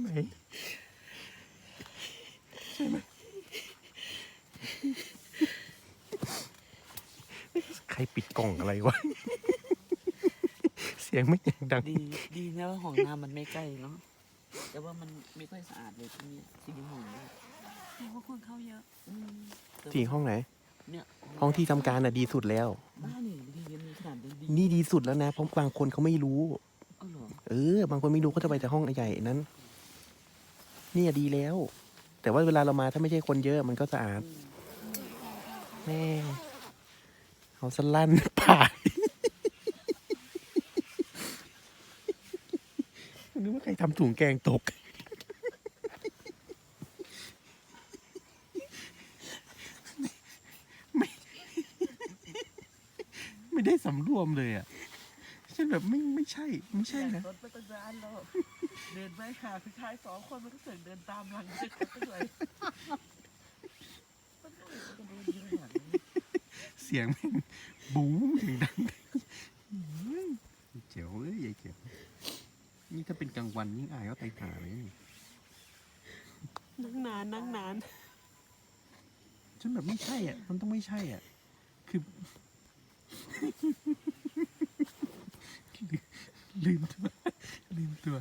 ไหม ใช่ไหมใครปิดกล่องอะไรวะ เสียงไม่ยังดัง ดีดีนะว่าห้องน้ำมันไม่ใกล้เนาะแต่ว่ามันไม่ค่อยสะอาดเลยที่นี่ที่ห้องเนี่ยเพราะว่าคนเข้าเยอะ อืมแต่จริงห้องไหน เนี่ยห้องที่ทำการน่ะดีสุดแล้ว บ้านนี่ดียังมีขนาดดีนี่ดีสุดแล้วนะ เพราะบางคนเขาไม่รู้ เอาเหรอเออบางคนไม่รู้ก็จะไปแต่ห้องใหญ่นั้น นี่ดีแล้ว แต่ว่าเวลาเรามาถ้าไม่ใช่คนเยอะมันก็สะอาดแม่เอาสลั่นผ่านนึกว่าใครทำถุงแกงตก ไม่ ไม่ได้สำรวมเลยอะ ฉันแบบไม่ไม่ใช่ ไม่ใช่นะรถไปตั้งนานแล้วเดินไปหาผู้ชายสองคนมันก็เสือกเดินตามหลังไปก็เลยมันก็เลยจะโดนยิงหลังเสียงแม่งบู๊เสียงดังอืมเจ๋วเอ้ยยายเจ๋วนี่ถ้าเป็นกลางวันยิ่งอายก็ไปหาเลยนี่นั่งนานนั่งนานฉันแบบไม่ใช่อะ มันต้องไม่ใช่อะ คือ ลืมตัวลืมตัว